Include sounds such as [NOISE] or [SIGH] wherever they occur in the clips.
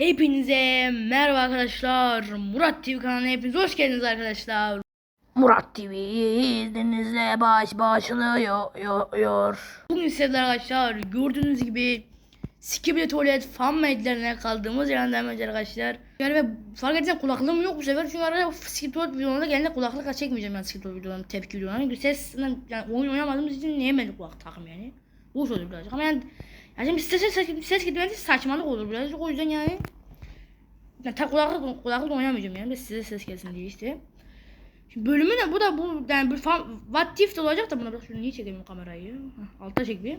Hepinize merhaba arkadaşlar. Murat TV kanalına hepiniz hoş geldiniz arkadaşlar. Murat TV izninizle baş başlıyor. Bugün sizlerle arkadaşlar gördüğünüz gibi Skibidi tuvalet fan medlerine kaldığımız yerden devam edeceğiz arkadaşlar. Yani ve fark edersen kulaklığım yok bu sefer çünkü arada Skibidi tuvalet videolarında genelde kulaklık çekmeyeceğim yani Skibidi tuvalet videolarında tepki videolarında. Ses yani oyun oynamadığımız için niyemedik kulak takım yani. Boş olur birazcık ama yani yani şimdi ses ses, ses, gitmesi saçmalık olur birazcık o yüzden yani yani ta kulaklık, kulaklık oynamayacağım yani. Size ses gelsin diye işte. Şimdi bölümü de bu da bu yani bir fan what if olacak da buna bak şunu niye çekemiyorum kamerayı. Heh, altta çek bir.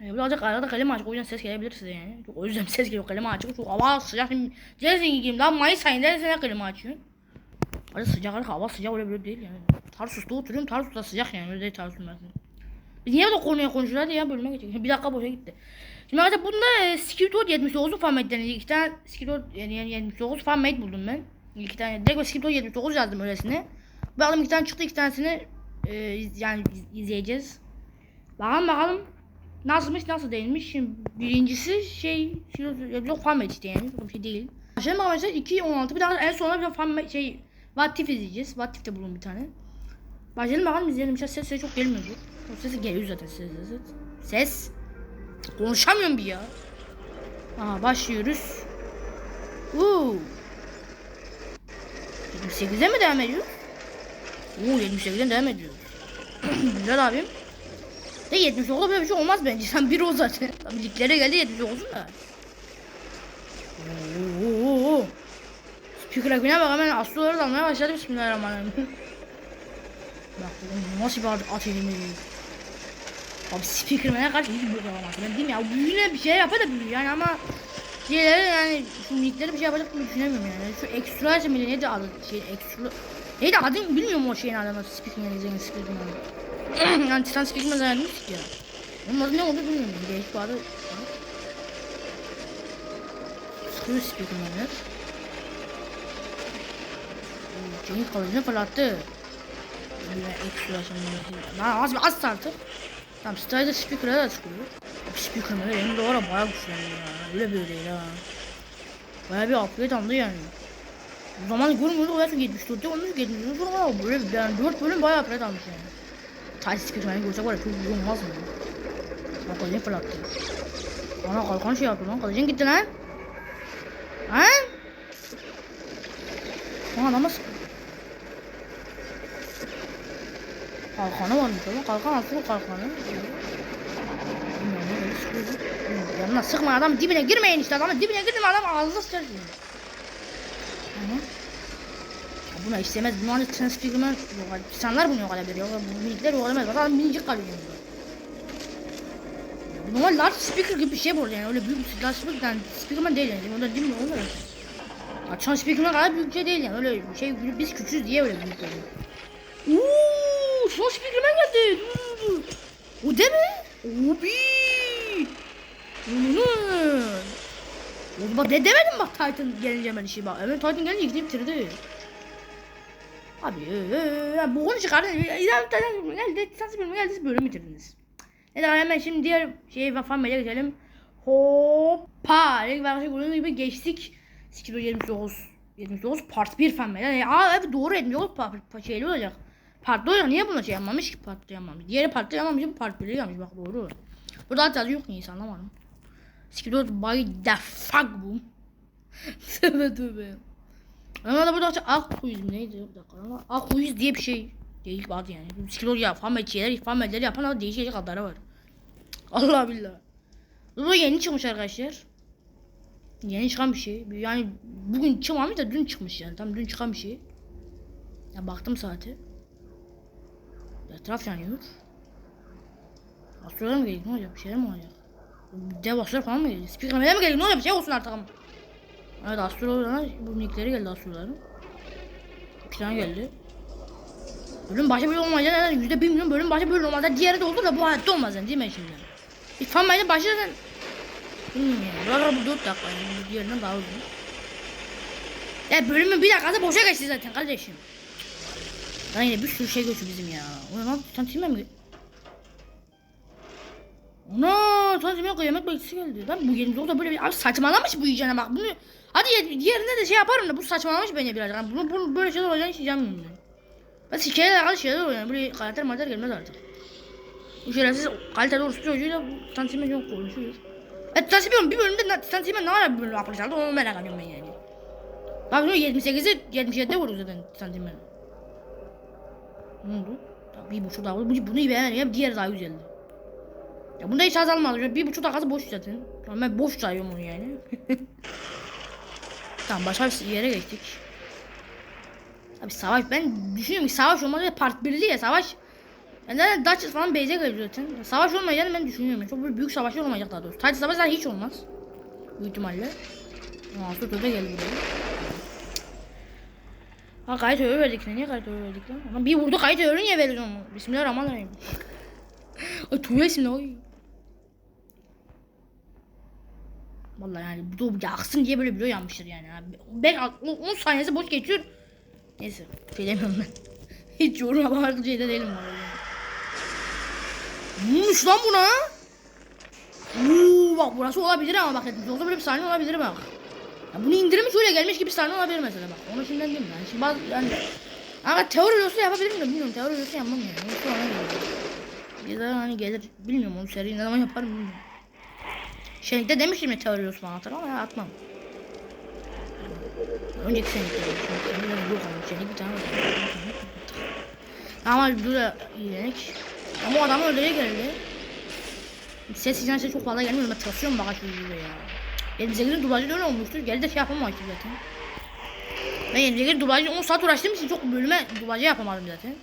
Yani birazcık arada kalem açık o yüzden ses gelebilir size yani. O yüzden ses geliyor kalem açık. Çok hava sıcak. Şimdi dersin gideyim lan Mayıs ayında dersin kalem açıyorsun. Hadi sıcak hava sıcak öyle böyle değil yani. Tarsus'ta oturuyorum Tarsus'ta sıcak yani öyle değil Tarsus'un niye böyle konuya konuşuyoruz hadi ya bölüme geçelim. Bir dakika boşa gitti. Şimdi arkadaşlar bunda e, Skiptoad 79 fanmate'den iki tane Skiptoad yani, yani 79 fanmate buldum ben. İki tane direkt Skiptoad 79 yazdım öylesine. Bakalım iki tane çıktı iki tanesini e, yani iz- izleyeceğiz. Bakalım bakalım nasılmış nasıl değilmiş. Şimdi birincisi şey yok fanmate işte yani bir şey değil. Başlayalım arkadaşlar 2 16 bir daha en sonunda bir de fanmate şey What If izleyeceğiz. What If'te bulun bir tane. Başlayalım bakalım izleyelim. İşte ses ses çok gelmiyor. O sesi geliyor zaten ses ses. Ses. Konuşamıyorum bir ya. Aha başlıyoruz. Uuu. 78'e mi devam ediyoruz? Oo 78'den devam ediyoruz. [CLEARS THROAT] Güzel abim. De 79'da böyle bir şey olmaz bence. [LAUGHS] Sen bir o zaten. Tabii geldi 79'un da. Oo. Speaker ekibine bak hemen astroları da almaya başladı. Bismillahirrahmanirrahim. [LAUGHS] bak oğlum nasıl bir at elimi. Abi Speakerman'e karşı hiç büyük olamaz. Ben diyeyim ya büyüne bir şey yapar da büyür yani ama diğerleri yani şu minikleri bir şey yapacak gibi düşünemiyorum yani. Şu ekstra şey miydi neydi adı şey ekstra neydi adı bilmiyorum o şeyin adını Speakerman izleyen Speakerman. yani Titan Speakerman zannetmiştik ya. Onun adı ne oldu bilmiyorum. Değişik bir adı. Sıkıyor Speakerman'ler. Cengiz kalıcını fırlattı. Bir ekstra şimdi. Lan az az artık. Tamam Strider Speaker'a da çıkıyor. Abi Speaker'ın benim de ara bayağı güçlendi ya. Öyle böyle değil ha. Bayağı bir upgrade aldı yani. O zaman görmüyorduk o yaşım 74'te olmuş 74'te sonra ama böyle yani 4 bölüm bayağı upgrade almış yani. Titan Speaker'ı görsek var ya çok iyi olmaz mı? Bak kılıcını fırlattı. Ana kalkan şey yaptı lan kılıcın gitti lan. Ha? Lan adama sıkıyor. Kalkanı varmış ama kalkan asılı kalkanı. Yanına sıkma adam dibine girmeyin işte adamın dibine girdim adam ağzına sıçar şimdi. Hı. Ya Buna istemez. Bunu hani transfigürman yok. İnsanlar bunu yok alabilir. Yok bu minikler yok alamaz. Adam minicik kalıyor Normal large speaker gibi bir şey bu yani öyle büyük bir large speaker yani speakerman değil yani. Onda değil mi olur. Açan speakerman kadar büyük şey değil yani öyle şey biz küçüğüz diye öyle büyük oluyor. Uuu, son speakerman geldi. Dur, dur. O değil mi? Obi. Oğlum bak ne demedim bak Titan gelince hemen işi bak. Hemen Titan gelince gidip bitirdi. Abi ee, ya bu onu çıkardın. Ya Titan geldi. Titan bölümü geldi. Bölüm bitirdiniz. De hemen şimdi diğer şey falan böyle geçelim. Hoppa. Renk ve gördüğünüz gibi geçtik. Skilo 79. 79 part 1 falan böyle. Aa evet doğru etmiyor. Part, part şeyli olacak. Olacak. Niye buna şey yapmamış ki partlı yapmamış. Diğeri partlı yapmamış. Bu part 1'i yapmış. Bak doğru. Burada hatta yok neyse anlamadım. Skilo by the fuck bu. [LAUGHS] tövbe tövbe. Ama da burada Akkuiz mi neydi? Bir dakika Akkuiz diye bir şey. Bir adı yani. Skilo ya fan medleri yapan ama değişik adları var. Allah billah. Bu yeni çıkmış arkadaşlar. Yeni çıkan bir şey. Yani bugün çıkmamış da dün çıkmış yani. Tam dün çıkan bir şey. Ya baktım saate. Etraf yanıyor. Astrolar mı gelecek? Ne olacak? Bir şeyler mi olacak? Dev astrolar falan mı gelecek? Speaker'e mi gelecek? Ne olacak? Bir şey olsun artık ama. Evet astrolarına bu nickleri geldi astroların. İki tane geldi. Bölüm başı böyle olmayacak. Yani yüzde bir milyon bölüm başı böyle olmaz. Diğeri de olur da bu hayatta olmaz yani değil mi şimdi? Bir fan mayda başı zaten Bilmiyorum yani. Buralar bu 4 dakika yani. Diğerinden daha uzun. Ya bölümün bir dakikası boşa geçti zaten kardeşim. Lan yine bir sürü şey göçü bizim ya. O lan tanıtayım mi? Ana Tanzimen kıyamet bekçisi geldi. Lan bu yeni yolda böyle bir abi saçmalamış bu iyicene bak bunu. Hadi ye- diğerinde de şey yaparım da bu saçmalamış bence biraz. Yani bunu, bunu böyle şeyler olacağını hiç inanmıyorum ben. Ben sikeyle alakalı şeyler oluyor. Böyle karakter mater gelmez artık. Bu şerefsiz kaliteli orospu çocuğuyla bu Tanzimen yok konuşuyor. E Tanzimen bir bölümde Tanzimen ne ara bir bölüm yapmışlardı onu merak ediyorum ben yani. Bak bunu 78'i 77'de vurdu zaten Tanzimen. Ne oldu? Ya Bir buçuk. Bu- Bunu iyi beğenmedim. Diğer daha güzeldi. Ya bunda hiç azalmadı. Bir buçuk dakikası boş zaten. Tamam ben boş sayıyorum onu yani. [LAUGHS] tamam başka bir yere geçtik. Abi savaş ben düşünüyorum ki savaş olmadı ya part 1'li ya savaş. Yani zaten Dutchess falan base'e geliyor zaten. Savaş olmayacağını ben düşünüyorum. Çok böyle büyük savaşlar olmayacak daha doğrusu. Sadece savaş zaten hiç olmaz. Büyük ihtimalle. Aa Soto da geldi buraya. Ha kayıt öyle verdik? Niye kayıt öyle verdik lan? Lan bir vurdu kayıt öyle niye veriyorsun onu? Bismillahirrahmanirrahim. [LAUGHS] Ay isimli oy. Vallahi yani bu yaksın diye böyle video yanmıştır yani. Ben 10 saniyesi boş geçiyor. Neyse şey ben. [LAUGHS] Hiç yorum yapamak şeyde değilim bu arada. Ne olmuş lan buna? Oo, bak burası olabilir ama bak yolda böyle bir sahne olabilir bak. Ya bunu indirmiş öyle gelmiş gibi sahne olabilir mesela bak. Onu şimdiden diyeyim yani. Şimdi bazı yani ama teori videosu yapabilirim de bilmiyorum teori videosu yapmam yani. Şu ana. Ya da hani gelir bilmiyorum onu seriyi ne zaman yaparım bilmiyorum. Şenik'te demiştim ya teori falan atarım ama ya atmam. Önceki Şenik'te demiştim. Yok ama Şenik bir tane var. Ama burada iyilenik. Ama o adamı öldüreye geldi. Ses sizden ses çok fazla gelmiyor. Ben tırsıyorum bak şu ya. Benim zekinin dublajı da öyle olmuştur. Geri de şey yapamamıştım zaten. Ben yeni zekinin dublajı 10 saat uğraştığım için çok bölüme dublajı yapamadım zaten.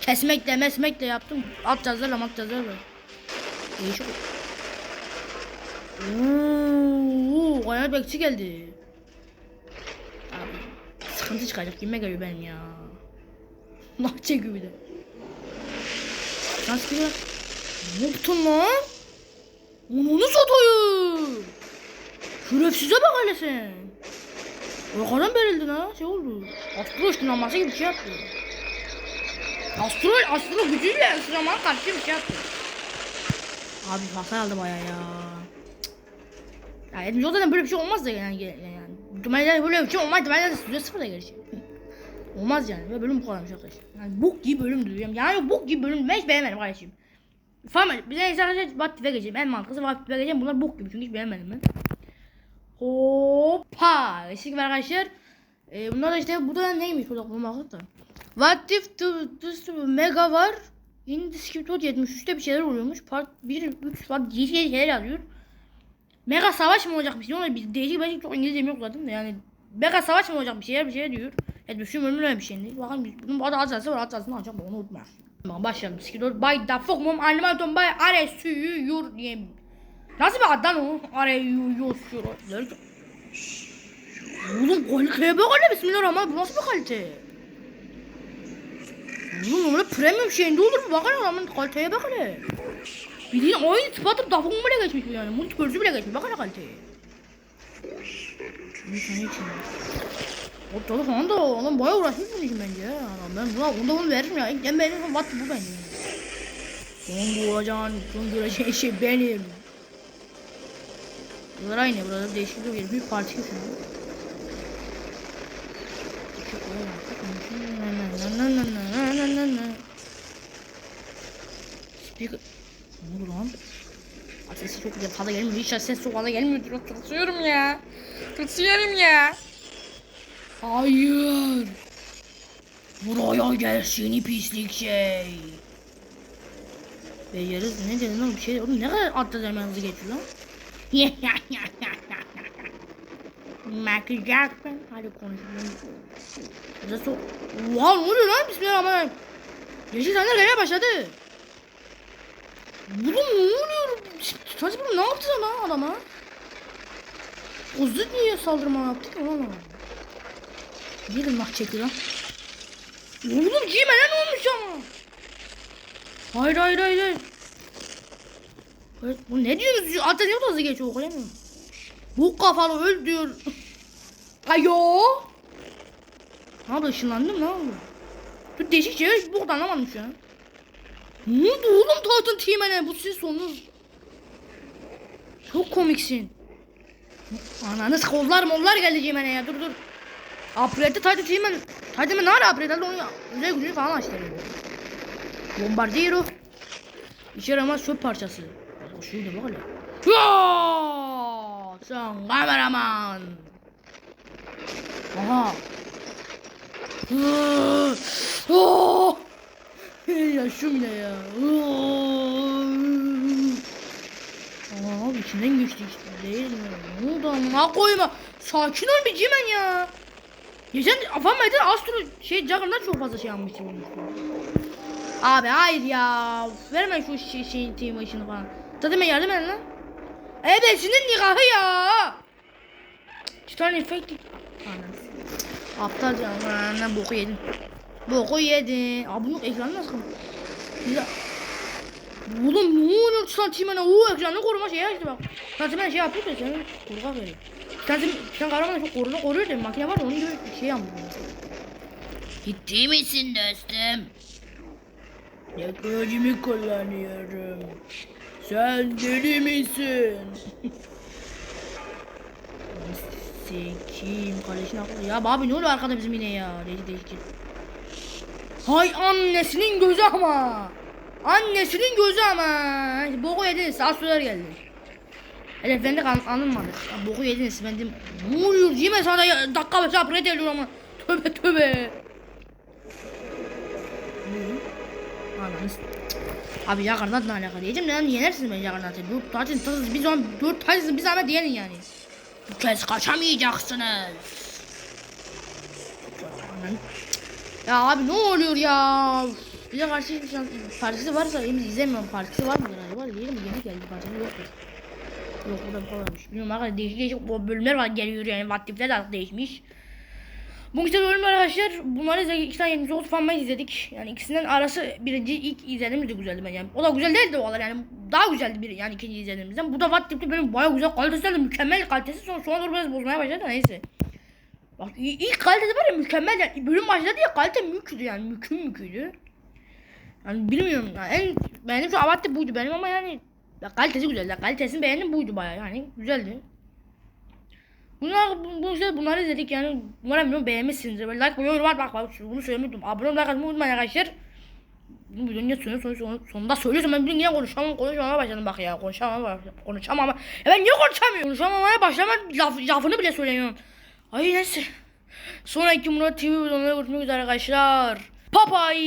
Kesmekle mesmekle yaptım. Alt yazılarla alt yazılarla. Değişik. Ooo, kaynar bekçi geldi. Abi, sıkıntı çıkacak. Kime geliyor benim ya. Nah çekiyor bir de. Nasıl bir Ne yaptın lan? Onu satayım. Şerefsize bak hele sen. Arkadan berildin ha şey oldu. Astro ışınlanması gibi bir şey yaptı. Astro, astro gücüyle ışınlanmaya karşı bir şey yaptı. Abi hasar aldı baya ya. Ya Edmund zaten böyle bir şey olmaz da yani. yani. Muhtemelen böyle bir şey olmaz. Ben de süre sıfırda gelecek. olmaz yani. Ve bölüm bu kadarmış arkadaşlar. Yani bok gibi bölüm diyorum. Yani bok gibi bölüm. Ben hiç beğenmedim kardeşim. Falan bir de arkadaşlar Vaktif'e geçeyim. En mantıklısı Vaktif'e geçeyim. Bunlar bok gibi çünkü hiç beğenmedim ben. Hoppa. Eski var arkadaşlar. Ee, bunlar da işte bu da neymiş burada bakın da. What if the, the mega var? Yeni Disciplined 73'te bir şeyler oluyormuş. Part 1, 3 var. Değişik şeyler yazıyor. Mega savaş mı olacakmış? Ne oluyor? Bir değişik ben çok İngilizcem yok zaten de yani. Mega savaş mı olacak bir şeyler bir şeyler diyor. Evet düşün ömrüne bir şey. Bakalım biz- bunun bu arada azalsa var azalsa ne olacak onu unutma. Tamam başlayalım. Skidor by the fuck mom animaton by are suyu yur diye. Nasıl bir ad lan o? Sur. Derken. Oğlum kaliteye bak hele bismillahirrahmanirrahim. Bu nasıl bir kalite? Oğlum öyle premium şeyinde olur mu? Bak hele adamın kaliteye bak hele. Bildiğin aynı tıpatıp dafın bile geçmiş bu yani. Multiverse'ü bile geçmiş. Bak hele kaliteye. Bir tane için. O tadı falan da adam bayağı uğraşmış bunun için bence ya. Ben buna onda bunu veririm ya. İlk benim what bu bence. Son bulacağın, son göreceğin şey benim. Bunlar aynı burada değişik bir. Bir parti şu. Speaker. Ne oldu lan? Sesi çok güzel fazla gelmiyor. Hiç ses çok fazla gelmiyor. Çok tırsıyorum ya. Tırsıyorum ya. Hayır. Buraya gel seni pislik şey. Beceririz ne dedin bir şey. Oğlum ne kadar atladı hemen hızlı geçiyor lan. [LAUGHS] Michael Jackson. Hadi konuşalım. Sok. Oha ne oluyor lan? Bismillahirrahmanirrahim. Yeşil sandalye gelmeye başladı. Oğlum ne oluyor? Bunu ne yaptı lan adama? Kuzu niye saldırma yaptı ki lan? Niye nah çekiyor lan? Oğlum giyme ne olmuş ama? Hayır hayır hayır hayır. Evet, bu ne? Altta niye hızlı geçiyor okuyamıyorum. Bu kafalı öl diyor. Ayo. Oldu ışınlandım ne oldu? Dur değişik şeyler bu kadar anlamadım şu an. Ne oldu oğlum Titan Team'e bu sizin sonunuz. Çok komiksin. Ananız kollar mollar geldi Cimen'e ya dur dur. Apriyette Titan Cimen. Titan ne ara apriyette onu güzel güzel falan açtı. Bombardiro. İşe yaramaz çöp parçası. Hele. Ya! Sen kameraman. Aha. Oh! ya şu bile ya. Aa, içinden geçti işte değil mi? Ne oldu amına koyma. Sakin ol bir cimen ya. Geçen Afamay'da Astro şey Jugger'dan çok fazla şey almıştım. Abi hayır ya. Verme şu şey, şeyin team işini falan. Tadime yardım edin lan. Ebesinin nikahı ya. Titan efekti. Anasını. Aptal ya. Lan boku yedin. Boku yedin. Abi bunun ekranı nasıl? Ya. Oğlum ne oluyor Titan Team'e? O ekranı koruma şey açtı bak. Titan Team'e şey yapıyor da seni koruma veriyor. Titan Team, Titan kahramanı çok koruma koruyor da makine var onun gibi şey yapmıyor. Ciddi misin dostum? Teknolojimi kullanıyorum. Sen deli misin? Sekim kardeşine akıllı. Ya abi ne oluyor arkada bizim yine ya? Deli değişik. Hay annesinin gözü ama. Annesinin gözü ama. Boku yediniz. Astrolar geldi. Hedeflendi an alınmadı. Ya, boku yediniz. Ben dedim. Ne oluyor? Yeme sana ya, dakika beş upgrade ediyor ama. Tövbe tövbe. Ananız. Abi Juggernaut ne alaka diyeceğim lan yenersiniz ben Juggernaut'ı. Bu zaten siz biz zaman dört tanesiniz bir zahmet yenin yani. Bu kez kaçamayacaksınız. Ya abi ne oluyor ya? Bize karşı bir şans partisi varsa henüz izlemiyorum. Partisi var mıdır acaba? Değil mi? Yeni geldi partisi yoktur. Yok burada bir varmış. Bilmiyorum arkadaşlar değişik değişik bölümler var geliyor yani. Vattifler de değişmiş. Bu işte bölüm arkadaşlar. Bunları izledik. İki tane 79 fanmayı izledik. Yani ikisinden arası birinci ilk izlediğimiz de güzeldi bence. Yani o da güzel değildi o kadar yani. Daha güzeldi bir yani ikinci izlediğimizden. Bu da Vattifli bölüm baya güzel. Kalitesi mükemmel kalitesi. Sonra, sonra doğru biraz bozmaya başladı neyse. Bak ilk kalitesi var ya mükemmel yani bölüm başladı ya kalite müküydü yani müküm müküydü. Yani bilmiyorum yani en beğendiğim şu Avatti buydu benim ama yani ya kalitesi güzeldi. Kalitesini beğendim buydu baya yani güzeldi. Bunlar bu, bu işte bunları izledik yani umarım bilmiyorum beğenmişsinizdir. Böyle like yorum var bak bak bunu söylemedim. Abone olmayı like unutmayın arkadaşlar. Bunu bir niye söylüyorum sonra, sonra, sonunda söylüyorsam ben bir niye konuşamam konuşamamaya başladım bak ya konuşamam konuşamam ama ya ben niye konuşamıyorum konuşamamaya başlamam laf, lafını bile söylemiyorum. Ay neyse. Sonraki Murat TV videolarında görüşmek üzere arkadaşlar. Papay.